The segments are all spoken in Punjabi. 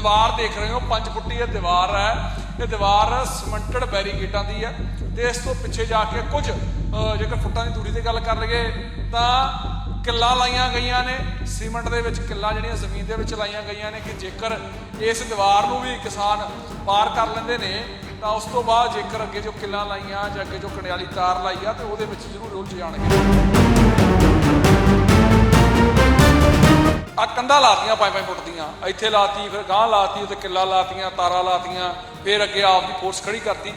ਦੀਵਾਰ ਦੇਖ ਰਹੇ ਹੋ 5 ਫੁੱਟੀ ਇਹ ਦੀਵਾਰ ਹੈ। ਇਹ ਦੀਵਾਰ ਸਿਮੈਂਟਡ ਬੈਰੀਕੇਟਾਂ ਦੀ ਹੈ ਤੇ ਇਸ ਤੋਂ ਪਿੱਛੇ ਜਾ ਕੇ ਕੁਝ ਜੇਕਰ ਫੁੱਟਾਂ ਦੀ ਦੂਰੀ ਤੇ ਗੱਲ ਕਰ ਲਈਏ, ਤਾਂ ਕਿੱਲਾਂ ਲਾਈਆਂ ਗਈਆਂ ਨੇ। ਸੀਮੈਂਟ ਦੇ ਵਿੱਚ ਕਿੱਲਾਂ ਜਿਹੜੀਆਂ ਜ਼ਮੀਨ ਦੇ ਵਿੱਚ ਲਾਈਆਂ ਗਈਆਂ ਨੇ ਕਿ ਜੇਕਰ ਇਸ ਦੀਵਾਰ ਨੂੰ ਵੀ ਕਿਸਾਨ ਪਾਰ ਕਰ ਲੈਂਦੇ ਨੇ, ਤਾਂ ਉਸ ਤੋਂ ਬਾਅਦ ਜੇਕਰ ਅੱਗੇ ਜੋ ਕਿੱਲਾਂ ਲਾਈਆਂ ਜਾਂ ਅੱਗੇ ਜੋ ਕੰਡਿਆਲੀ ਤਾਰ ਲਾਈ ਆ, ਤੇ ਉਹਦੇ ਵਿੱਚ ਜ਼ਰੂਰ ਉਲਝ ਜਾਣਗੇ। ਆ ਕੰਧਾਂ ਲਾਤੀਆਂ ਪੰਜ ਪੰਜ ਫੁੱਟ ਦੀਆਂ। ਇੱਥੇ ਲਾਤੀ ਫਿਰ ਗਾਂ ਲਾਤੀ ਤੇ ਕਿੱਲਾ ਲਾਤੀਆਂ ਤਾਰਾਂ ਲਾਤੀਆਂ ਫਿਰ ਅੱਗੇ ਆਪ ਦੀ ਫੋਰਸ ਖੜੀ ਕਰਤੀ।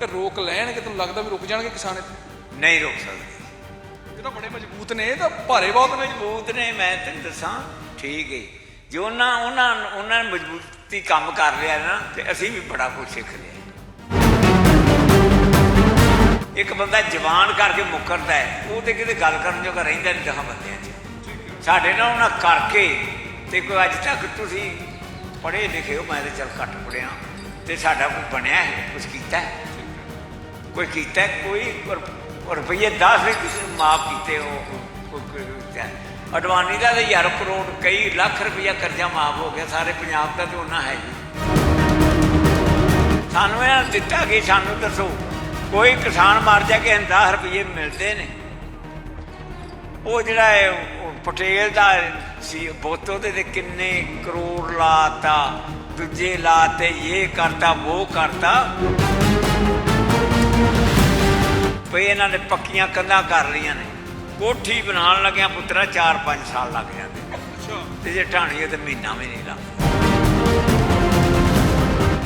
ਤੇ ਰੋਕ ਲੈਣਗੇ ਤੁਹਾਨੂੰ ਲੱਗਦਾ ਵੀ ਰੁਕ ਜਾਣਗੇ ਕਿਸਾਨ ਇੱਥੇ? ਨਹੀਂ ਰੋਕ ਸਕਦੇ। ਇਹ ਤਾਂ ਬੜੇ ਮਜ਼ਬੂਤ ਨੇ ਇਹ ਤਾਂ ਭਾਰੇ ਬਹੁਤ ਮਜ਼ਬੂਤ ਨੇ ਮੈਂ ਤੈਨੂੰ ਦੱਸਾਂ ਠੀਕ ਹੈ ਜੇ ਉਹਨਾਂ ਉਹਨਾਂ ਉਹਨਾਂ ਨੇ ਮਜ਼ਬੂਤੀ ਕੰਮ ਕਰ ਲਿਆ ਨਾ ਤੇ ਅਸੀਂ ਵੀ ਬੜਾ ਕੁਝ ਸਿੱਖ ਲਿਆ। ਇੱਕ ਬੰਦਾ ਜਵਾਨ ਕਰਕੇ ਮੁੱਕਰਦਾ ਹੈ ਉਹ ਤੇ ਕਿਤੇ ਗੱਲ ਕਰਨ ਜੋਗਾ ਰਹਿੰਦਾ ਨਹੀਂ ਦਹਾਂ ਬੰਦਿਆਂ 'ਚ ਸਾਡੇ ਨਾਲ ਉਹਨਾਂ ਕਰਕੇ ਤੇ ਕੋਈ ਅੱਜ ਤੱਕ ਤੁਸੀਂ ਪੜ੍ਹੇ ਲਿਖੇ ਹੋ, ਮੈਂ ਤੇ ਚਲ ਘੱਟ ਪੜਿਆ ਤੇ ਸਾਡਾ ਕੋਈ ਬਣਿਆ ਹੈ ਕੁਝ ਕੀਤਾ ਹੈ ਕੋਈ ਕੀਤਾ ਹੈ? ਕੋਈ ਰੁ- ਰੁਪਈਏ 10 ਵੀ ਕਿਸੇ ਨੂੰ ਮਾਫ ਕੀਤੇ ਹੋ, ਕੋਈ- ਕੋਈ ਕੀਤਾ ਹੈ। ਅਡਵਾਨੀ ਦਾ ਤੇ ਹਜ਼ਾਰ ਕਰੋੜ, ਕਈ ਲੱਖ ਰੁਪਈਆ ਕਰਜ਼ਾ ਮਾਫ ਹੋ ਗਿਆ, ਸਾਰੇ ਪੰਜਾਬ ਦਾ ਤੇ ਉਹਨਾਂ ਹੈ ਜੀ ਸਾਨੂੰ ਇਹਨਾਂ ਇਹ ਦਿੱਤਾ ਕਿ ਸਾਨੂੰ ਦੱਸੋ, ਕੋਈ ਕਿਸਾਨ ਮਰ ਜਾ ਕੇ 10 ਰੁਪਈਏ ਮਿਲਦੇ ਨੇ ਉਹ ਜਿਹੜਾ ਹੈ ਪਟੇਲ ਦਾ ਸੀ ਬੋਤੋ ਦੇ ਤੇ ਕਿੰਨੇ ਕਰੋੜ ਲਾਤਾ ਦੂਜੇ ਲਾਤੇ ਇਹ ਕਰਤਾ ਉਹ ਕਰਤਾ। ਭਈ ਇਹਨਾਂ ਨੇ ਪੱਕੀਆਂ ਕੰਧਾਂ ਕਰ ਲਈਆਂ ਨੇ। ਕੋਠੀ ਬਣਾਉਣ ਲੱਗਿਆ ਪੁੱਤਰਾ 4-5 ਸਾਲ ਲੱਗ ਜਾਂਦੇ ਤੇ ਜੇ ਢਾਣੀਏ ਤੇ ਮਹੀਨਾ ਵੀ ਨਹੀਂ ਲੱਗਦਾ।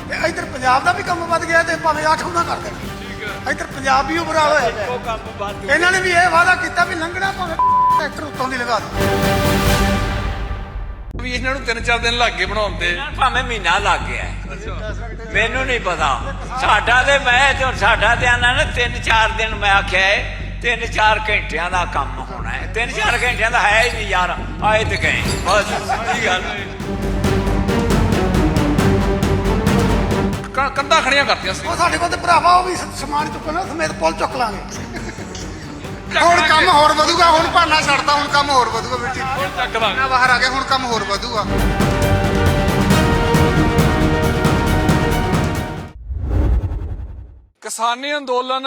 ਤੇ ਇੱਧਰ ਪੰਜਾਬ ਦਾ ਵੀ ਕੰਮ ਵੱਧ ਗਿਆ ਤੇ ਭਾਵੇਂ ਅੱਠ ਉਹਨਾਂ ਕਰ ਦੇਣ। ਇੱਧਰ ਪੰਜਾਬ ਵੀ ਉਭਰਾ ਹੋਇਆ ਇਹਨਾਂ ਨੇ ਵੀ ਇਹ ਵਾਅਦਾ ਕੀਤਾ ਵੀ ਲੰਘਣਾ ਭਾਵੇਂ ਟਰੈਕਟਰ ਉੱਤੋਂ ਦੀ ਲਗਾ ਦੇ ਵੀ ਇਹਨਾਂ ਨੂੰ ਤਿੰਨ ਚਾਰ ਦਿਨ ਲੱਗ ਗਏ ਬਣਾਉਣ ਤੇ। ਭਾਵੇਂ ਮਹੀਨਾ ਲੱਗ ਗਿਆ। ਮੈਨੂੰ ਨਹੀਂ ਪਤਾ। ਸਾਡਾ ਤੇ ਮੈਂ ਤੇ ਸਾਡਾ ਤੇ ਆਨਾ ਨਾ ਤਿੰਨ ਚਾਰ ਦਿਨ ਮੈਂ ਆਖਿਆ ਤਿੰਨ ਚਾਰ ਘੰਟਿਆਂ ਦਾ ਕੰਮ ਹੋਣਾ ਹੈ। ਤਿੰਨ ਚਾਰ ਘੰਟਿਆਂ ਦਾ ਹੈ ਹੀ ਨਹੀਂ ਯਾਰ ਆਏ ਤੇ ਗਏ। ਬਸ ਕੀ ਗੱਲ ਕ- ਕੰਧਾਂ ਖੜੀਆਂ ਕਰਤੀਆਂ ਸੀ। ਉਹ ਸਾਡੇ ਕੋਲ ਤੇ ਭਰਾਵਾ ਉਹ ਵੀ ਸਮਾਨ ਚੁੱਕਣਾ ਸਮੇਤ ਪੁੱਲ ਚੁੱਕ ਲਾਂਗੇ। ਹੁਣ ਕੰਮ ਹੋਰ ਵਧੂਗਾ ਹੁਣ ਭਾਨਾ ਛੱਡਦਾ ਹੁਣ ਕੰਮ ਹੋਰ ਵਧੂਗਾ ਬੇਟੀ ਹੁਣ ਚੱਕ ਦਾਂਗੇ ਨਾ ਬਾਹਰ ਆ ਗਿਆ ਹੁਣ ਕੰਮ ਹੋਰ ਵਧੂਗਾ। ਕਿਸਾਨੀ ਅੰਦੋਲਨ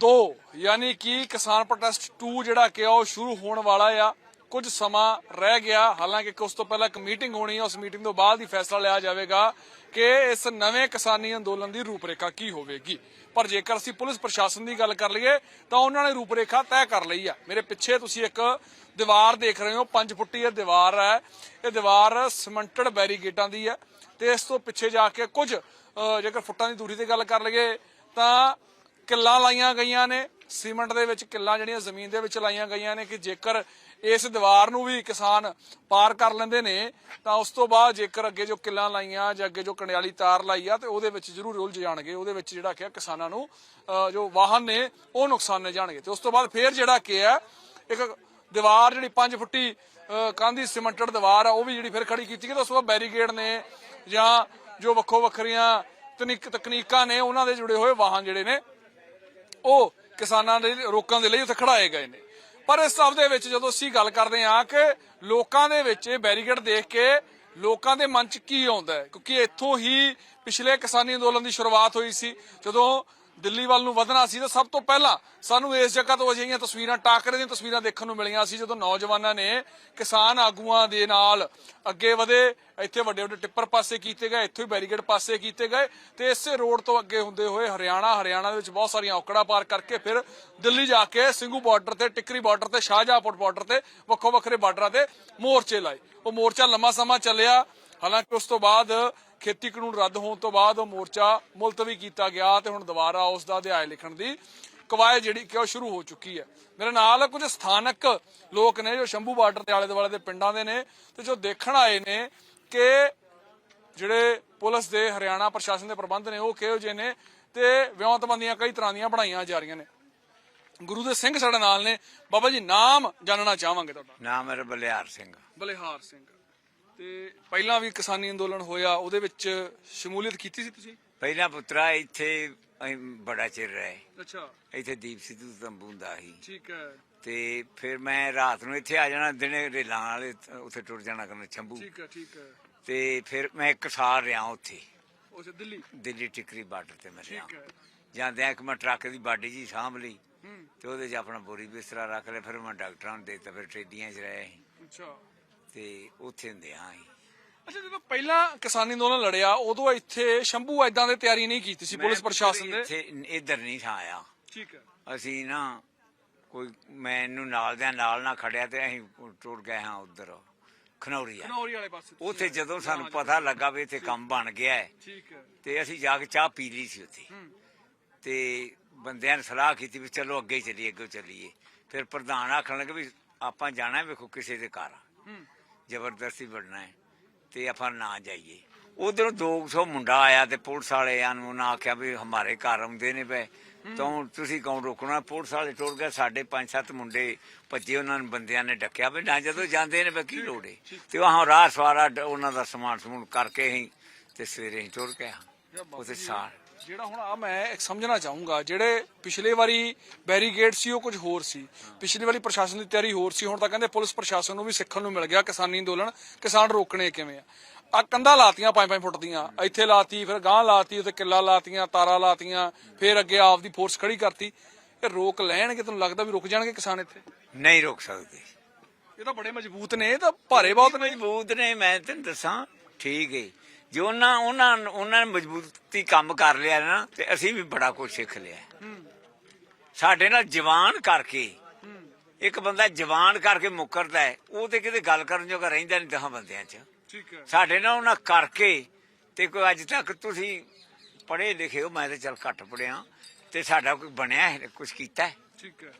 2 ਯਾਨੀ ਕਿ ਕਿਸਾਨ ਪ੍ਰੋਟੈਸਟ 2 ਜਿਹੜਾ ਕਿ ਉਹ ਸ਼ੁਰੂ ਹੋਣ ਵਾਲਾ ਆ। ਕੁਝ ਸਮਾਂ ਰਹਿ ਗਿਆ। ਹਾਲਾਂਕਿ ਉਸ ਤੋਂ ਪਹਿਲਾਂ ਇੱਕ ਮੀਟਿੰਗ ਹੋਣੀ ਹੈ ਉਸ ਮੀਟਿੰਗ ਤੋਂ ਬਾਅਦ ਹੀ ਫੈਸਲਾ ਲਿਆ ਜਾਵੇਗਾ ਕਿ ਇਸ ਨਵੇਂ ਕਿਸਾਨੀ ਅੰਦੋਲਨ ਦੀ ਰੂਪਰੇਖਾ ਕੀ ਹੋਵੇਗੀ। ਪਰ ਜੇਕਰ ਅਸੀਂ ਪੁਲਿਸ ਪ੍ਰਸ਼ਾਸਨ ਦੀ ਗੱਲ ਕਰ ਲਈਏ, ਤਾਂ ਉਹਨਾਂ ਨੇ ਰੂਪਰੇਖਾ ਤੈਅ ਕਰ ਲਈ ਆ। ਮੇਰੇ ਪਿੱਛੇ ਤੁਸੀਂ ਇੱਕ ਦੀਵਾਰ ਦੇਖ ਰਹੇ ਹੋ 5 ਫੁੱਟੀ ਇਹ ਦੀਵਾਰ ਹੈ। ਇਹ ਦੀਵਾਰ ਸਿਮੈਂਟਡ ਬੈਰੀਗੇਟਾਂ ਦੀ ਹੈ ਤੇ ਇਸ ਤੋਂ ਪਿੱਛੇ ਜਾ ਕੇ ਕੁਝ ਜੇਕਰ ਫੁੱਟਾਂ ਦੀ ਦੂਰੀ ਤੇ ਗੱਲ ਕਰ ਲਈਏ, ਤਾਂ ਕਿੱਲਾਂ ਲਾਈਆਂ ਗਈਆਂ ਨੇ। ਸੀਮੈਂਟ ਦੇ ਵਿੱਚ ਕਿੱਲਾਂ ਜਿਹੜੀਆਂ ਜ਼ਮੀਨ ਦੇ ਵਿੱਚ ਲਾਈਆਂ ਗਈਆਂ ਨੇ ਕਿ ਜੇਕਰ ਇਸ ਦੀਵਾਰ ਨੂੰ ਵੀ ਕਿਸਾਨ ਪਾਰ ਕਰ ਲੈਂਦੇ ਨੇ ਤਾਂ ਉਸ ਤੋਂ ਬਾਅਦ ਜੇਕਰ ਅੱਗੇ ਜੋ ਕਿੱਲਾਂ ਲਾਈਆਂ ਜਾਂ ਅੱਗੇ ਜੋ ਕੰਡਿਆਲੀ ਤਾਰ ਲਾਈ ਆ ਤੇ ਉਹਦੇ ਵਿੱਚ ਜ਼ਰੂਰ ਉਲਝ ਜਾਣਗੇ। ਉਹਦੇ ਵਿੱਚ ਜਿਹੜਾ ਕਿ ਕਿਸਾਨਾਂ ਨੂੰ ਅਹ, ਜੋ ਵਾਹਨ ਨੇ ਉਹ ਨੁਕਸਾਨੇ ਜਾਣਗੇ। ਤੇ ਉਸ ਤੋਂ ਬਾਅਦ ਫੇਰ ਜਿਹੜਾ ਕਿ ਆ ਇੱਕ ਦੀਵਾਰ ਜਿਹੜੀ 5 ਫੁੱਟੀ ਅਹ, ਕਾਂਦੀ ਸੀਮੈਂਟਡ ਦੀਵਾਰ ਆ ਉਹ ਵੀ ਜਿਹੜੀ ਫਿਰ ਖੜੀ ਕੀਤੀ ਗਈ ਤਾਂ ਉਸ ਤੋਂ ਬਾਅਦ ਬੈਰੀਕੇਡ ਨੇ ਜਾਂ ਜੋ ਵੱਖੋ ਵੱਖਰੀਆਂ ਤਕਨੀਕ ਤਕਨੀਕਾਂ ਨੇ ਉਹਨਾਂ ਦੇ ਜੁੜੇ ਹੋਏ ਵਾਹਨ ਜਿਹੜੇ ਨੇ ਉਹ ਕਿਸਾਨਾਂ ਦੇ ਰੋਕਣ ਦੇ ਲਈ ਉੱਥੇ ਖੜਾਏ ਗਏ ਨੇ। ਪਰ ਇਸ ਸਭ ਦੇ ਵਿੱਚ ਜਦੋਂ ਅਸੀਂ ਗੱਲ ਕਰਦੇ ਹਾਂ ਕਿ ਲੋਕਾਂ ਦੇ ਵਿੱਚ ਇਹ ਬੈਰੀਕੇਡ ਦੇਖ ਕੇ ਲੋਕਾਂ ਦੇ ਮਨ 'ਚ ਕੀ ਆਉਂਦਾ ਕਿਉਂਕਿ ਇੱਥੋਂ ਹੀ ਪਿਛਲੇ ਕਿਸਾਨੀ ਅੰਦੋਲਨ ਦੀ ਸ਼ੁਰੂਆਤ ਹੋਈ ਸੀ। ਜਦੋਂ ਦਿੱਲੀ ਵੱਲ ਨੂੰ ਵਧਣਾ ਸੀ ਤਾਂ ਸਭ ਤੋਂ ਪਹਿਲਾਂ ਸਾਨੂੰ ਇਸ ਜਗ੍ਹਾ ਤੋਂ ਅਜਿਹੀਆਂ ਤਸਵੀਰਾਂ, ਟਾਕਰੇ ਦੀਆਂ ਤਸਵੀਰਾਂ ਦੇਖਣ ਨੂੰ ਮਿਲੀਆਂ ਸੀ ਜਦੋਂ ਨੌਜਵਾਨਾਂ ਨੇ ਕਿਸਾਨ ਆਗੂਆਂ ਦੇ ਨਾਲ ਅੱਗੇ ਵਧੇ, ਇੱਥੇ ਵੱਡੇ ਵੱਡੇ ਟਿੱਪਰ ਪਾਸੇ ਕੀਤੇ ਗਏ, ਇੱਥੋਂ ਹੀ ਬੈਰੀਕੇਡ ਪਾਸੇ ਕੀਤੇ ਗਏ ਤੇ ਇਸੇ ਰੋਡ ਤੋਂ ਅੱਗੇ ਹੁੰਦੇ ਹੋਏ ਹਰਿਆਣਾ ਹਰਿਆਣਾ ਦੇ ਵਿੱਚ ਬਹੁਤ ਸਾਰੀਆਂ ਔਕੜਾਂ ਪਾਰ ਕਰਕੇ ਫਿਰ ਦਿੱਲੀ ਜਾ ਕੇ ਸਿੰਘੂ ਬਾਰਡਰ ਤੇ, ਟਿਕਰੀ ਬਾਰਡਰ ਤੇ, ਸ਼ਾਹਜਹਾਂਪੁਰ ਬਾਰਡਰ ਤੇ, ਵੱਖੋ ਵੱਖਰੇ ਬਾਰਡਰਾਂ ਤੇ ਮੋਰਚੇ ਲਾਏ। ਉਹ ਮੋਰਚਾ ਲੰਮਾ ਸਮਾਂ ਚੱਲਿਆ। ਹਾਲਾਂਕਿ ਉਸ ਤੋਂ ਬਾਅਦ ਖੇਤੀ ਕਾਨੂੰਨ ਰੱਦ ਹੋਣ ਤੋਂ ਬਾਅਦ ਉਹ ਮੋਰਚਾ ਮੁਲਤਵੀ ਕੀਤਾ ਗਿਆ ਤੇ ਹੁਣ ਦੁਬਾਰਾ ਉਸ ਦਾ ਅਧਿਆਇ ਲਿਖਣ ਦੀ ਕਵਾਇਦ ਜਿਹੜੀ ਕਿ ਉਹ ਸ਼ੁਰੂ ਹੋ ਚੁੱਕੀ ਹੈ। ਮੇਰੇ ਨਾਲ ਕੁਝ ਸਥਾਨਕ ਲੋਕ ਨੇ ਜੋ ਸ਼ੰਭੂ ਬਾਰਡਰ ਦੇ ਆਲੇ ਦੁਆਲੇ ਦੇ ਪਿੰਡਾਂ ਦੇ ਨੇ ਤੇ ਜੋ ਦੇਖਣ ਆਏ ਨੇ ਕਿ ਜਿਹੜੇ ਪੁਲਿਸ ਦੇ ਹਰਿਆਣਾ ਪ੍ਰਸ਼ਾਸਨ ਦੇ ਪ੍ਰਬੰਧ ਨੇ ਉਹ ਕਿਹੋ ਜਿਹੇ ਨੇ ਤੇ ਵਿਉਂਤਬੰਦੀਆਂ ਕਈ ਤਰ੍ਹਾਂ ਦੀਆਂ ਬਣਾਈਆਂ ਜਾ ਰਹੀਆਂ ਨੇ। ਗੁਰੂ ਦੇ ਸਿੰਘ ਸਾਡੇ ਨਾਲ ਨੇ। ਬਾਬਾ ਜੀ ਨਾਮ ਜਾਣਨਾ ਚਾਹਾਂਗੇ ਤੁਹਾਡਾ। ਨਾਮ ਮੇਰਾ ਬਲਿਆਰ ਸਿੰਘ। ਬਲਿਹਾਰ ਸਿੰਘ। ਤੇ ਪਹਿਲਾਂ ਵੀ ਕਿਸਾਨੀ ਅੰਦੋਲਨ ਹੋਇਆ ਉਹਦੇ ਵਿੱਚ ਸ਼ਮੂਲੀਅਤ ਕੀਤੀ ਸੀ ਤੁਸੀਂ? ਪਹਿਲਾ ਪੁੱਤਰਾ ਇੱਥੇ ਅਸੀਂ ਬੜਾ ਚਿਰ ਰਹੇ। ਅੱਛਾ। ਇੱਥੇ ਦੀਪ ਸਿੱਧੂ ਤੰਬੂ ਹੁੰਦਾ ਸੀ। ਠੀਕ ਹੈ। ਤੇ ਫਿਰ ਮੈਂ ਰਾਤ ਨੂੰ ਇੱਥੇ ਆ ਜਾਣਾ ਦਿਨੇ ਰੇਲਾਂ ਵਾਲੇ ਉੱਥੇ ਟੁਰ ਜਾਣਾ ਕਰਨਾ ਛੰਭੂ। ਠੀਕ ਹੈ ਠੀਕ ਹੈ। ਤੇ ਫਿਰ ਮੈਂ ਇੱਕ ਸਾਲ ਰਿਹਾ ਉੱਥੇ। ਉਸ ਦਿੱਲੀ? ਦਿੱਲੀ ਟਿਕਰੀ ਬਾਰਡਰ ਤੇ ਮੈਂ ਰਿਹਾ। ਠੀਕ ਹੈ। ਜਾਂਦਿਆਂ ਇੱਕ ਮੈਂ ਟਰੱਕ ਦੀ ਬਾਡੀ ਜੀ ਸਾਂਭ ਲਈ। ਤੇ ਉਹਦੇ 'ਚ ਆਪਣਾ ਬੋਰੀ ਬਿਸਤਰਾ ਰੱਖ ਲਿਆ ਫਿਰ ਮੈਂ ਡਾਕਟਰਾਂ ਨੂੰ ਦੇਤਾ ਫਿਰ ਟ੍ਰੇਡੀਆਂ 'ਚ ਰਹੇ। ਅੱਛਾ। ਤੇ ਉੱਥੇ ਹੁੰਦੇ ਹਾਂ ਅੱਛਾ ਜਦੋਂ ਪਹਿਲਾਂ ਕਿਸਾਨੀ ਅੰਦੋਲਨ ਲੜਿਆ ਉਦੋਂ ਇੱਥੇ ਸ਼ੰਭੂ ਐਦਾਂ ਦੇ ਤਿਆਰੀ ਨਹੀਂ ਕੀਤੀ ਸੀ ਪੁਲਿਸ ਮੈਂ ਪ੍ਰਸ਼ਾਸਨ ਦੇ? ਇੱਥੇ ਇੱਧਰ ਨਹੀਂ ਥਾਂ ਆਇਆ। ਠੀਕ ਹੈ। ਅਸੀਂ ਨਾ ਕੋਈ ਮੈਨੂੰ ਨਾਲ ਦੇ ਨਾਲ ਨਾ ਖੜਿਆ ਤੇ ਅਸੀਂ ਟੁਰ ਗਏ ਹਾਂ ਉਧਰ ਖਨੌਰੀਆ ਖਨੌਰੀ ਵਾਲੇ ਪਾਸੇ ਉੱਥੇ ਜਦੋਂ ਸਾਨੂੰ ਪਤਾ ਲੱਗਾ ਵੀ ਇੱਥੇ ਕੰਮ ਬਣ ਗਿਆ ਹੈ ਠੀਕ ਹੈ। ਤੇ ਅਸੀਂ ਜਾ ਕੇ ਚਾਹ ਪੀ ਲਈ ਸੀ ਉੱਥੇ। ਤੇ ਬੰਦਿਆਂ ਨੇ ਸਲਾਹ ਕੀਤੀ ਵੀ ਚਲੋ ਅੱਗੇ ਚੱਲੀਏ ਅੱਗੇ ਚੱਲੀਏ। ਫਿਰ ਪ੍ਰਧਾਨ ਆਖਣ ਲੱਗੇ ਵੀ ਆਪਾਂ ਜਾਣਾ ਵੇਖੋ ਕਿਸੇ ਦੇ ਘਰ ਹੂੰ। ਜ਼ਬਰਦਸਤੀ ਵੜਨਾ ਹੈ ਤੇ ਆਪਾਂ ਨਾ ਜਾਈਏ। ਉਧਰੋਂ 200 ਮੁੰਡਾ ਆਇਆ ਤੇ ਪੁਲਿਸ ਵਾਲਿਆਂ ਨੂੰ ਉਹਨਾਂ ਆਖਿਆ ਵੀ ਹਮਾਰੇ ਘਰ ਆਉਂਦੇ ਨੇ ਪਏ। ਤਾਂ ਤੁਸੀਂ ਕੌਣ ਰੋਕਣਾ? ਪੁਲਿਸ ਵਾਲੇ ਟੁਰ ਗਏ ਸਾਡੇ ਪੰਜ ਸੱਤ ਮੁੰਡੇ ਭੱਜੇ ਉਹਨਾਂ ਨੂੰ ਬੰਦਿਆਂ ਨੇ ਡੱਕਿਆ ਵੀ ਨਾ ਜਦੋਂ ਜਾਂਦੇ ਨੇ ਕੀ ਲੋੜ ਤੇ ਉਹ ਰਾਹ ਸਵਾਰਾ ਉਹਨਾਂ ਦਾ ਸਮਾਨ ਸਮੂਨ ਕਰਕੇ ਹੀ ਤੇ ਸਵੇਰੇ ਹੀ। ਟੁਰ ਗਿਆ ਉਥੇ ਸਾਰ ਜਿਹੜਾ ਹੁਣ ਆ ਮੈਂ ਇੱਕ ਸਮਝਣਾ ਚਾਹੂੰਗਾ ਜਿਹੜੇ ਪਿਛਲੇ ਵਾਰੀ ਬੈਰੀਗੇਡ ਸੀ ਉਹ ਕੁਝ ਹੋਰ ਸੀ। ਪਿਛਲੀ ਵਾਰੀ ਪ੍ਰਸ਼ਾਸਨ ਦੀ ਤਿਆਰੀ ਹੋਰ ਸੀ ਹੁਣ ਤਾਂ ਕਹਿੰਦੇ ਪੁਲਿਸ ਪ੍ਰਸ਼ਾਸਨ ਨੂੰ ਵੀ ਸਿੱਖਣ ਨੂੰ ਮਿਲ ਗਿਆ ਕਿਸਾਨੀ ਅੰਦੋਲਨ। ਕਿਸਾਨ ਰੋਕਣੇ ਕਿਵੇਂ ਆ? ਆ ਕੰਧਾਂ ਲਾਤੀਆਂ 5-5 ਫੁੱਟ ਦੀਆਂ। ਇੱਥੇ ਲਾਤੀ ਫਿਰ ਗਾਂ ਲਾਤੀ ਉੱਤੇ ਕਿੱਲਾ ਲਾਤੀਆਂ ਤਾਰਾਂ ਲਾਤੀਆਂ ਫਿਰ ਅੱਗੇ ਆਪ ਦੀ ਫੋਰਸ ਖੜੀ ਕਰਤੀ। ਇਹ ਰੋਕ ਲੈਣਗੇ ਤੁਹਾਨੂੰ ਲੱਗਦਾ ਵੀ ਰੁਕ ਜਾਣਗੇ ਕਿਸਾਨ ਇੱਥੇ? ਨਹੀਂ ਰੋਕ ਸਕਦੇ। ਇਹ ਤਾਂ ਬੜੇ ਮਜ਼ਬੂਤ ਨੇ ਇਹ ਤਾਂ ਭਾਰੇ ਬਹੁਤ ਨੇ। ਮਜ਼ਬੂਤ ਨੇ ਮੈਂ ਤੈਨੂੰ ਦੱਸਾਂ ਠੀਕ ਹੈ ਜੇ ਉਹਨਾਂ ਉਹਨਾਂ ਉਹਨਾਂ ਨੇ ਮਜ਼ਬੂਤੀ ਕੰਮ ਕਰ ਲਿਆ ਨਾ ਤੇ ਅਸੀਂ ਵੀ ਬੜਾ ਕੁਝ ਸਿੱਖ ਲਿਆ। ਸਾਡੇ ਨਾਲ ਜਵਾਨ ਕਰਕੇ ਇੱਕ ਬੰਦਾ ਜਵਾਨ ਕਰਕੇ ਮੁੱਕਰਦਾ ਹੈ ਉਹ ਤੇ ਕਿਤੇ ਗੱਲ ਕਰਨ ਜੋਗਾ ਰਹਿੰਦਾ ਨਹੀਂ ਦਹਾਂ ਬੰਦਿਆਂ 'ਚ। ਠੀਕ ਹੈ। ਸਾਡੇ ਨਾਲ ਉਹਨਾਂ ਕਰਕੇ ਤੇ ਕੋਈ ਅੱਜ ਤੱਕ ਤੁਸੀਂ ਪੜ੍ਹੇ ਲਿਖੇ ਹੋ ਮੈਂ ਤੇ ਚਲ ਘੱਟ ਪੜਿਆ ਤੇ ਸਾਡਾ ਕੋਈ ਬਣਿਆ ਕੁਝ ਕੀਤਾ ਠੀਕ ਹੈ।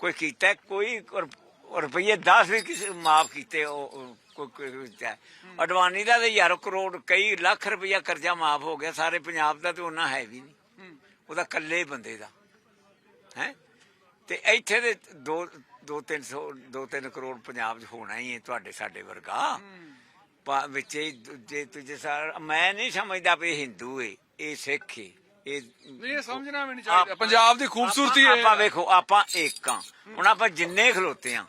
ਕੋਈ ਕੀਤਾ ਕੋਈ ਰੁਪਈਏ 10 ਵੀ ਕਿਸੇ ਮਾਫ ਕੀਤੇ ਉਹ ਕੋਈ। ਅਡਵਾਨੀ ਦਾ ਤੇ ਯਾਰ ਕਰੋੜ ਕਈ ਲੱਖ ਰੁਪਈਆ ਕਰਜ਼ਾ ਮਾਫ ਹੋ ਗਿਆ ਸਾਰੇ ਪੰਜਾਬ ਦਾ ਤੇ ਉਹਨਾਂ ਹੈ ਵੀ ਨਹੀਂ। ਉਹਦਾ ਇਕੱਲੇ ਬੰਦੇ ਦਾ। ਹੈ? ਤੇ ਇੱਥੇ ਦੇ 2 2 300 2 3 ਕਰੋੜ ਪੰਜਾਬ 'ਚ ਹੋਣਾ ਹੀ ਹੈ ਤੁਹਾਡੇ ਸਾਡੇ ਵਰਗਾ। ਵਿੱਚ ਦੂਜੇ ਤੁਝੇ ਸਾਰ ਮੈਂ ਨਹੀਂ ਸਮਝਦਾ ਵੀ ਹਿੰਦੂ ਹੈ ਇਹ ਸਿੱਖ ਹੈ ਇਹ ਨਹੀਂ ਸਮਝਣਾ ਵੀ ਨਹੀਂ ਚਾਹੀਦਾ। ਪੰਜਾਬ ਦੀ ਖੂਬਸੂਰਤੀ ਹੈ ਆਪਾਂ ਵੇਖੋ ਆਪਾਂ ਇੱਕ ਆ ਹੁਣ ਆਪਾਂ ਜਿੰਨੇ ਖਲੋਤੇ ਆ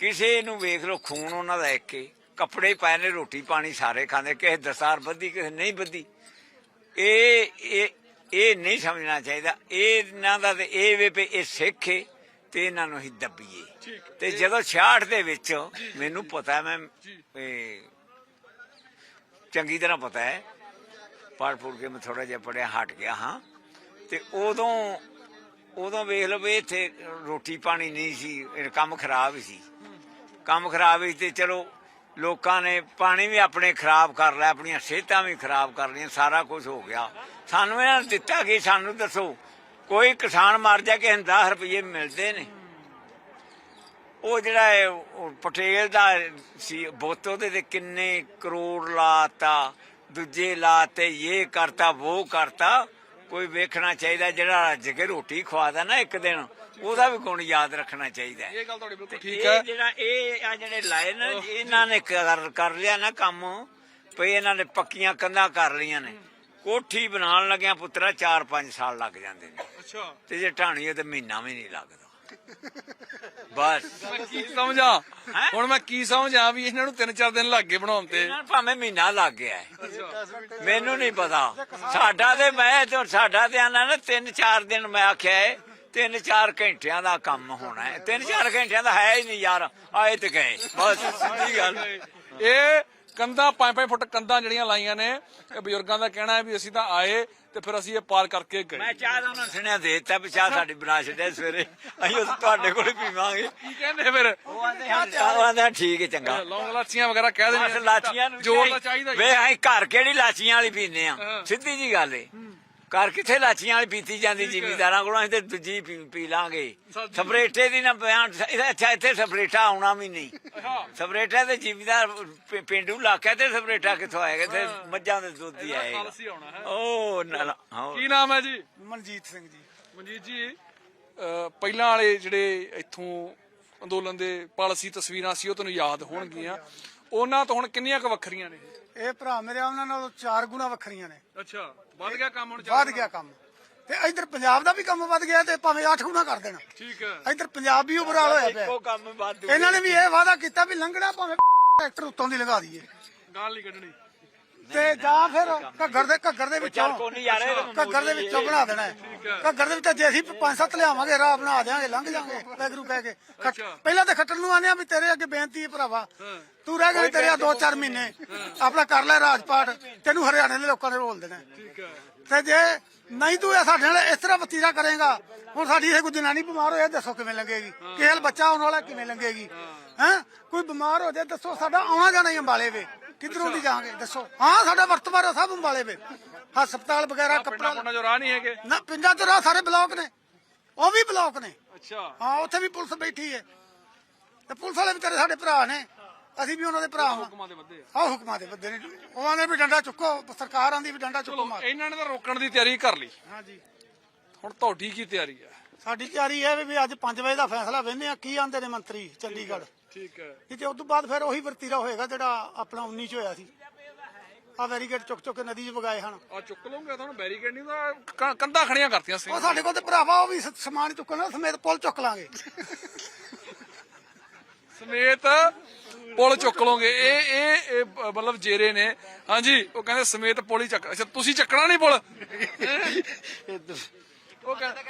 ਕਿਸੇ ਨੂੰ ਵੇਖ ਲਓ ਖੂਨ ਉਹਨਾਂ ਦਾ ਇੱਕ ਏ। ਕੱਪੜੇ ਪਾਏ ਨੇ ਰੋਟੀ ਪਾਣੀ ਸਾਰੇ ਖਾਂਦੇ ਕਿਸੇ ਦਸਾਰ ਬੱਧੀ ਕਿਸੇ ਨਹੀਂ ਬੱਧੀ। ਇਹ ਇਹ ਇਹ ਨਹੀਂ ਸਮਝਣਾ ਚਾਹੀਦਾ। ਇਹ ਇਹਨਾਂ ਦਾ ਤੇ ਇਹ ਵੇ ਵੀ ਇਹ ਸਿੱਖ ਏ ਤੇ ਇਹਨਾਂ ਨੂੰ ਹੀ ਦੱਬੀਏ। ਹੈ। ਤੇ ਜਦੋਂ 66 ਦੇ ਵਿੱਚ ਮੈਨੂੰ ਪਤਾ ਹੈ ਮੈਂ ਚੰਗੀ ਤਰ੍ਹਾਂ ਪਤਾ ਹੈ। ਪੜ੍ਹ ਪੁੜ ਕੇ ਮੈਂ ਥੋੜਾ ਜਿਹਾ ਪੜਿਆ ਹਟ ਗਿਆ ਹਾਂ। ਤੇ ਉਦੋਂ ਉਦੋਂ ਵੇਖ ਲਓ ਵੀ ਇੱਥੇ ਰੋਟੀ ਪਾਣੀ ਨਹੀਂ ਸੀ ਇਹ ਕੰਮ ਖਰਾਬ ਹੀ ਸੀ। ਕੰਮ ਖਰਾਬ ਹੀ ਤੇ ਚਲੋ ਲੋਕਾਂ ਨੇ ਪਾਣੀ ਵੀ ਆਪਣੇ ਖਰਾਬ ਕਰ ਲਿਆ, ਆਪਣੀਆਂ ਸਿਹਤਾਂ ਵੀ ਖਰਾਬ ਕਰ ਲਈਆਂ, ਸਾਰਾ ਕੁਝ ਹੋ ਗਿਆ। ਸਾਨੂੰ ਇਹਨਾਂ ਨੇ ਦਿੱਤਾ ਕਿ? ਸਾਨੂੰ ਦੱਸੋ। ਕੋਈ ਕਿਸਾਨ ਮਰ ਜਾ ਕੇ 10 ਰੁਪਏ ਮਿਲਦੇ ਨੇ। ਉਹ ਜਿਹੜਾ ਪਟੇਲ ਦਾ ਸੀ, ਬੋਤੋ ਉਹਦੇ ਤੇ ਕਿੰਨੇ ਕਰੋੜ ਲਾਤਾ, ਦੂਜੇ ਲਾਤੇ, ਇਹ ਕਰਤਾ, ਉਹ ਕਰਤਾ। ਕੋਈ ਵੇਖਣਾ ਚਾਹੀਦਾ, ਜਿਹੜਾ ਰੱਜ ਕੇ ਰੋਟੀ ਖਵਾਦਾ ਨਾ ਇੱਕ ਦਿਨ। ਉਹਦਾ ਵੀ ਗੁਣ ਯਾਦ ਰੱਖਣਾ ਚਾਹੀਦਾ ਹੈ। ਇਹ ਗੱਲ ਤੁਹਾਡੀ ਬਿਲਕੁਲ ਠੀਕ ਇਹ ਹੈ। ਜਿਹੜਾ ਇਹ ਆ ਜਿਹੜੇ ਲਾਏ ਨਾ ਇਹਨਾਂ ਨੇ ਕਰ ਕਰ ਲਿਆ ਨਾ ਕੰਮ ਭਈ ਇਹਨਾਂ ਨੇ ਪੱਕੀਆਂ ਕੰਧਾਂ ਕਰ ਲਈਆਂ ਨੇ। ਕੋਠੀ ਬਣਾਉਣ ਲੱਗਿਆ ਪੁੱਤਰਾ 4-5 ਸਾਲ ਲੱਗ ਜਾਂਦੇ ਨੇ। ਅੱਛਾ। ਤੇ ਜੇ ਢਾਣੀ ਹੈ ਤੇ ਮਹੀਨਾ ਵੀ ਨਹੀਂ ਲੱਗਦਾ। ਬਸ। ਮੈਂ ਕੀ ਸਮਝਾਂ? ਹੁਣ ਮੈਂ ਕੀ ਸਮਝਾਂ ਵੀ ਇਹਨਾਂ ਨੂੰ 3-4 ਦਿਨ ਲੱਗ ਗਏ ਬਣਾਉਣ ਤੇ? ਇਹਨਾਂ ਨੂੰ ਭਾਵੇਂ ਮਹੀਨਾ ਲੱਗ ਗਿਆ ਹੈ। ਮੈਨੂੰ ਨਹੀਂ ਪਤਾ। ਸਾਡਾ ਤੇ ਮੈਂ ਤੇ ਸਾਡਾ ਤੇ ਆਨਾ ਨਾ 3-4 ਦਿਨ ਮੈਂ ਆਖਿਆ ਹੈ 3-4 ਘੰਟਿਆਂ ਦਾ ਕੰਮ ਹੋਣਾ ਹੈ। 3-4 ਘੰਟਿਆਂ ਦਾ ਹੈ ਹੀ ਨਹੀਂ ਯਾਰ ਆਏ ਤੇ ਗਏ। ਬਸ ਸਿੱਧੀ ਗੱਲ। ਇਹ ਕੰਧਾਂ 5-5 ਫੁੱਟ ਕੰਧਾਂ ਜਿਹੜੀਆਂ ਲਾਈਆਂ ਨੇ ਇਹ ਬਜ਼ੁਰਗਾਂ ਦਾ ਕਹਿਣਾ ਹੈ ਵੀ ਅਸੀਂ ਤਾਂ ਆਏ ਤੇ ਫਿਰ ਅਸੀਂ ਇਹ ਪਾਰ ਕਰਕੇ ਗਏ। ਮੈਂ ਚਾਹ ਦਾ ਉਹਨਾਂ ਸੁਣਿਆ ਦੇ ਦਿੱਤਾ ਵੀ ਚਾਹ ਸਾਡੀ ਬਣਾ ਛੱਡਿਆ ਸਵੇਰੇ। ਅਸੀਂ ਉਹ ਤੁਹਾਡੇ ਕੋਲ ਹੀ ਪੀਵਾਂਗੇ। ਕੀ ਕਹਿੰਦੇ ਫਿਰ? ਉਹ ਆਂਦੇ ਆਂਦੇ ਠੀਕ ਹੈ ਚੰਗਾ। ਲੌਂਗ ਲਾਚੀਆਂ ਵਗੈਰਾ ਕਹਿ ਦਿੰਦੇ ਲਾਚੀਆਂ ਨੂੰ ਜੋਰ ਦਾ ਚਾਹੀਦਾ ਵੇ ਅਸੀਂ ਘਰ ਕਿਹੜੀ ਲਾਚੀਆਂ ਵਾਲੀ ਪੀਨੇ ਆ ਹਾਂ। ਸਿੱਧੀ ਜੀ ਗੱਲ ਏ। ਘਰ ਕਿੱਥੇ ਲਾਚੀਆਂ ਵਾਲੀ ਪੀਤੀ ਜਾਂਦੀ ਜ਼ਿਮੀਦਾਰਾਂ ਕੋਲੋਂ ਅਸੀਂ ਤੇ ਦੂਜੀ ਪੀ ਪੀ ਲਾਂਗੇ। ਸਪਰੇਟੇ ਦੀ ਨਾ ਬਿਆਨ ਅੱਛਾ ਇੱਥੇ ਸਪਰੇਟਾ ਆਉਣਾ ਵੀ ਨਹੀਂ। ਸਪਰੇਟਾ ਤੇ ਜ਼ਿਮੀਦਾਰ ਪਿ- ਪਿੰਡੂ ਇਲਾਕਾ ਤੇ ਸਪਰੇਟਾ ਕਿੱਥੋਂ ਆਏਗਾ? ਤੇ ਮੱਝਾਂ ਦੇ ਦੁੱਧ ਹੀ ਇਹਦਾ ਆਏਗਾ। ਪਾਲਸੀ ਆਉਣਾ ਹੈ। ਉਹ ਨਾ- ਨਾ, ਹਾਂ ਕੀ ਨਾਮ ਹੈ ਜੀ? ਮਨਜੀਤ ਸਿੰਘ ਜੀ। ਮਨਜੀਤ ਜੀ ਅਹ ਪਹਿਲਾਂ ਵਾਲੇ ਜਿਹੜੇ ਇੱਥੋਂ ਅੰਦੋਲਨ ਦੇ ਪਾਲਸੀ ਤਸਵੀਰਾਂ ਸੀ ਉਹ ਤੁਹਾਨੂੰ ਯਾਦ ਹੋਣਗੀਆਂ। ਉਹਨਾਂ ਤੋਂ ਹੁਣ ਕਿੰਨੀਆਂ ਕੁ ਵੱਖਰੀਆਂ ਨੇ ਇਹ? ਭਰਾ ਮੇਰੇ ਉਹਨਾਂ ਨਾਲੋਂ ਚਾਰ ਗੁਣਾ ਵੱਖਰੀਆਂ ਨੇ। ਅੱਛਾ ਵੱਧ ਗਿਆ ਕੰਮ ਹੁਣ ਵੱਧ ਗਿਆ ਕੰਮ। ਤੇ ਇੱਧਰ ਪੰਜਾਬ ਦਾ ਵੀ ਕੰਮ ਵੱਧ ਗਿਆ ਤੇ ਭਾਵੇਂ 8 ਗੁਣਾ ਕਰ ਦੇਣਾ। ਠੀਕ ਹੈ। ਇੱਧਰ ਪੰਜਾਬ ਵੀ ਉਬਰਾਲ ਹੋਇਆ ਪਿਆ। ਇੱਕੋ ਕੰਮ ਵਾਧੂ ਇਹਨਾਂ ਨੇ ਵੀ ਇਹ ਵਾਅਦਾ ਕੀਤਾ ਵੀ ਲੰਘਣਾ ਭਾਵੇਂ ਟਰੈਕਟਰ ਉੱਤੋਂ ਦੀ ਲਗਾ ਦਈਏ। ਗਾਲ ਨਹੀਂ ਕੱਢਣੀ। ਤੇ ਜਾਂ ਫਿਰ ਘੱਗਰ ਦੇ ਘੱਗਰ ਦੇ ਵਿੱਚੋਂ ਯਾਰ, ਘੱਗਰ ਦੇ ਵਿੱਚੋਂ ਬਣਾ ਦੇਣਾ ਹੈ। ਘੱਗਰ ਦੇ ਵਿੱਚੋਂ ਜੇ ਅਸੀਂ ਪੰਜ ਸੱਤ ਲਿਆਵਾਂਗੇ ਰਾਹ ਬਣਾ ਦੇਾਂਗੇ ਲੰਘ ਜਾਾਂਗੇ ਵੈਗਰੂ ਕਹਿ ਕੇ। ਪਹਿਲਾਂ ਤਾਂ ਖੱਟਣ ਨੂੰ ਆਨੇ ਆ ਵੀ ਤੇਰੇ ਅੱਗੇ ਬੇਨਤੀ ਹੈ ਭਰਾਵਾ। ਤੂੰ ਰਹਿ ਗਏ ਤੇਰੇ ਆ ਦੋ ਚਾਰ ਮਹੀਨੇ। ਆਪਣਾ ਕਰ ਲੈ ਰਾਜਪਾਟ ਤੈਨੂੰ ਹਰਿਆਣੇ ਦੇ ਲੋਕਾਂ ਨੇ ਰੋਲ ਦੇਣਾ ਤੇ ਜੇ ਨਹੀਂ ਤੂੰ ਇਹ ਸਾਡੇ ਨਾਲ ਇਸ ਤਰ੍ਹਾਂ ਵਤੀਰਾ ਕਰੇਗਾ ਹੁਣ ਸਾਡੀ ਇਹ ਕੋਈ ਜਨਾਨੀ ਬਿਮਾਰ ਹੋਇਆ ਦੱਸੋ ਕਿਵੇਂ ਲੰਗੇਗੀ ਦਾ ਬੱਚਾ ਆਉਣ ਵਾਲਾ ਕਿਵੇਂ ਲੰਗੇਗੀ ਹੈ? ਕੋਈ ਬਿਮਾਰ ਹੋ ਜਾਏ ਦੱਸੋ ਸਾਡਾ ਆਉਣਾ ਜਾਣਾ ਹੀ ਅੰਬਾਲੇ ਵੇ। ਕਿੱਧਰੋਂ ਦੀ ਜਾਵਾਂਗੇ? ਦੱਸੋ। ਹਾਂ ਸਾਡਾ ਵਰਤਮਾਨ ਸਭ ਅੰਬਾਲੇ ਵੇ। ਹਸਪਤਾਲ ਵਗੈਰਾ ਕੱਪੜਾ ਪੁੰਡਾਂ ਜੋ ਰਾਹ ਨਹੀਂ ਹੈਗੇ? ਨਾ ਪਿੰਡਾਂ ਤੋਂ ਰਾਹ ਸਾਰੇ ਬਲੌਕ ਨੇ। ਉਹ ਵੀ ਬਲੌਕ ਨੇ। ਅੱਛਾ। ਹਾਂ ਉੱਥੇ ਵੀ ਪੁਲਿਸ ਬੈਠੀ ਹੈ ਤੇ ਪੁਲਿਸ ਵਾਲੇ ਵੀ ਤੇਰੇ ਸਾਡੇ ਭਰਾ ਨੇ। ਅਸੀਂ ਵੀ ਉਹਨਾਂ ਦੇ ਭਰਾ ਹਾਂ। ਹੁਕਮਾਂ ਦੇ ਵੱਧੇ ਆ। ਆਹ ਹੁਕਮਾਂ ਦੇ ਬੰਦੇ ਨੇ। ਉਹ ਆਂਦੇ ਵੀ ਡੰਡਾ ਚੁੱਕੋ ਸਰਕਾਰ ਆਂਦੀ ਵੀ ਡੰਡਾ ਚੁੱਕੋ ਮਾਰ। ਇਹਨਾਂ ਨੇ ਤਾਂ ਰੋਕਣ ਦੀ ਤਿਆਰੀ ਕਰ ਲਈ। ਹਾਂਜੀ। ਹੁਣ ਤੁਹਾਡੀ ਕੀ ਤਿਆਰੀ ਹੈ ਸਾਡੀ ਤਿਆਰੀ ਹੈ ਵੀ ਅੱਜ 5 ਵਜੇ ਦਾ ਫੈਸਲਾ ਵੇਨੇ ਆ ਕੀ ਆਂਦੇ ਨੇ ਮੰਤਰੀ ਚੰਡੀਗੜ੍ਹ। ਠੀਕ ਹੈ। ਨਹੀਂ ਤੇ ਉਸ ਤੋਂ ਬਾਅਦ ਫਿਰ ਉਹੀ ਵਰਤੀਰਾ ਹੋਏਗਾ ਜਿਹੜਾ ਆਪਣਾ 19 ਚ ਹੋਇਆ ਸੀ। ਆ ਵੈਰੀਗੇਟ ਚੁੱਕ ਚੁੱਕ ਕੇ ਨਦੀ 'ਚ ਵਗਾਏ ਹਨ। ਆ ਚੁੱਕ ਲਓਗੇ ਤੁਹਾਨੂੰ ਬੈਰੀਕੇਡ ਨਹੀਂ ਤਾਂ ਕੰਧਾਂ ਖੜੀਆਂ ਕਰਤੀਆਂ ਸੀ। ਉਹ ਸਾਡੇ ਕੋਲ ਤੇ ਭਰਾਵਾ ਉਹ ਵੀ ਸ- ਸਮਾਨ ਚੁੱਕਣਾ ਸਮੇਤ ਪੁੱਲ ਚੁੱਕ ਲਾਂਗੇ। ਸਮੇਤ ਪੁਲ ਚੁੱਕ ਲਓਗੇ। ਇਹ ਇਹ ਇਹ ਬ- ਮਤਲਬ ਜੇਰੇ ਨੇ। ਹਾਂਜੀ ਉਹ ਕਹਿੰਦੇ ਸਮੇਤ ਪੁਲ ਹੀ ਚੱਕ ਅੱਛਾ ਤੁਸੀਂ ਚੱਕਣਾ ਨਹੀਂ ਪੁਲ? ਉਹ ਕਹਿੰਦੇ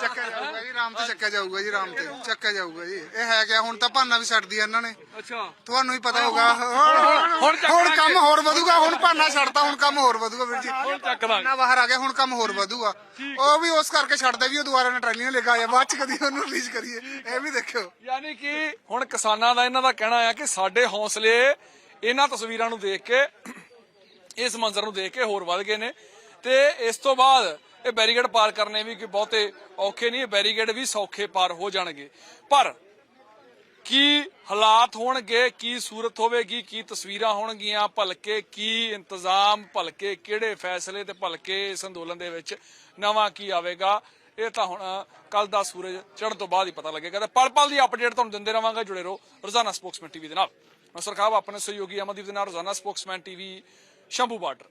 ਚੱਕਿਆ ਜਾਊਗਾ ਜੀ ਰਾਮ ਤੇ ਚੱਕਿਆ ਜਾਊਗਾ ਜੀ ਰਾਮ ਤੇ। ਚੱਕਿਆ ਜਾਊਗਾ ਜੀ। ਇਹ ਹੈ ਕਿਆ ਹੁਣ ਤਾਂ ਭਾਨਾ ਵੀ ਛੱਡਦੀ ਇਹਨਾਂ ਨੇ। ਅੱਛਾ। ਤੁਹਾਨੂੰ ਹੀ ਪਤਾ ਹੋਗਾ ਹੁਣ ਹੁਣ ਚੱਕਾਂਗੇ। ਕੰਮ ਹੋਰ ਵਧੂਗਾ ਹੁਣ ਭਾਨਾ ਛੱਡਤਾ ਹੁਣ ਕੰਮ ਹੋਰ ਵਧੂਗਾ ਵੀਰ ਜੀ। ਹੁਣ ਚੱਕ ਦਾਂਗੇ ਨਾ ਬਾਹਰ ਆ ਗਿਆ ਹੁਣ ਕੰਮ ਹੋਰ ਵਧੂਗਾ। ਉਹ ਵੀ ਉਸ ਕਰਕੇ ਛੱਡਦੇ ਵੀ ਉਹ ਦੁਬਾਰਾ ਨੇ ਟਰਾਲੀਆਂ ਲੈ ਕੇ ਆਇਆ ਬਾਅਦ ਚ ਕਦੀ ਉਹਨੂੰ ਰਿਲੀਜ਼ ਕਰੀਏ। ਇਹ ਵੀ ਦੇਖਿਓ। ਯਾਨੀ ਕਿ ਹੁਣ ਕਿਸਾਨਾਂ ਦਾ ਇਹਨਾਂ ਦਾ ਕਹਿਣਾ ਆ ਕਿ ਸਾਡੇ ਹੌਸਲੇ ਇਹਨਾਂ ਤਸਵੀਰਾਂ ਨੂੰ ਦੇਖ ਕੇ ਇਸ ਮੰਜ਼ਰ ਨੂੰ ਦੇਖ ਕੇ ਹੋਰ ਵੱਧ ਗਏ ਨੇ। ਤੇ ਇਸ ਤੋਂ ਬਾਅਦ ਇਹ ਬੈਰੀਗੇਡ ਪਾਰ ਕਰਨੇ ਵੀ ਕਿ ਬਹੁਤੇ ਔਖੇ ਨਹੀਂ, ਇਹ ਬੈਰੀਗੇਡ ਵੀ ਸੌਖੇ ਪਾਰ ਹੋ ਜਾਣਗੇ। ਪਰ ਕੀ ਹਾਲਾਤ ਹੋਣਗੇ, ਕੀ ਸੂਰਤ ਹੋਵੇਗੀ, ਕੀ ਤਸਵੀਰਾਂ ਹੋਣਗੀਆਂ, ਭਲਕੇ ਕੀ ਇੰਤਜ਼ਾਮ, ਭਲਕੇ ਕਿਹੜੇ ਫੈਸਲੇ ਤੇ ਭਲਕੇ ਇਸ ਅੰਦੋਲਨ ਦੇ ਵਿੱਚ ਨਵਾਂ ਕੀ ਆਵੇਗਾ, ਇਹ ਤਾਂ ਹੁਣ ਕੱਲ ਦਾ ਸੂਰਜ ਚੜ੍ਹਨ ਤੋਂ ਬਾਅਦ ਹੀ ਪਤਾ ਲੱਗੇਗਾ ਤੇ ਪਲ ਪਲ ਦੀ ਅਪਡੇਟ ਤੁਹਾਨੂੰ ਦਿੰਦੇ ਰਵਾਂਗੇ, ਜੁੜੇ ਰਹੋ ਰੋਜ਼ਾਨਾ ਸਪੋਕਸਮੈਨ ਟੀਵੀ ਦੇ ਨਾਲ। ਮੈਂ ਸਰਕਾਬ ਆਪਣੇ ਸਹਿਯੋਗੀ ਅਮਨਦੀਪ ਦੇ ਨਾਲ ਰੋਜ਼ਾਨਾ ਸਪੋਕਸਮੈਨ ਟੀਵੀ, ਸ਼ੰਭੂ ਬਾਰਡਰ।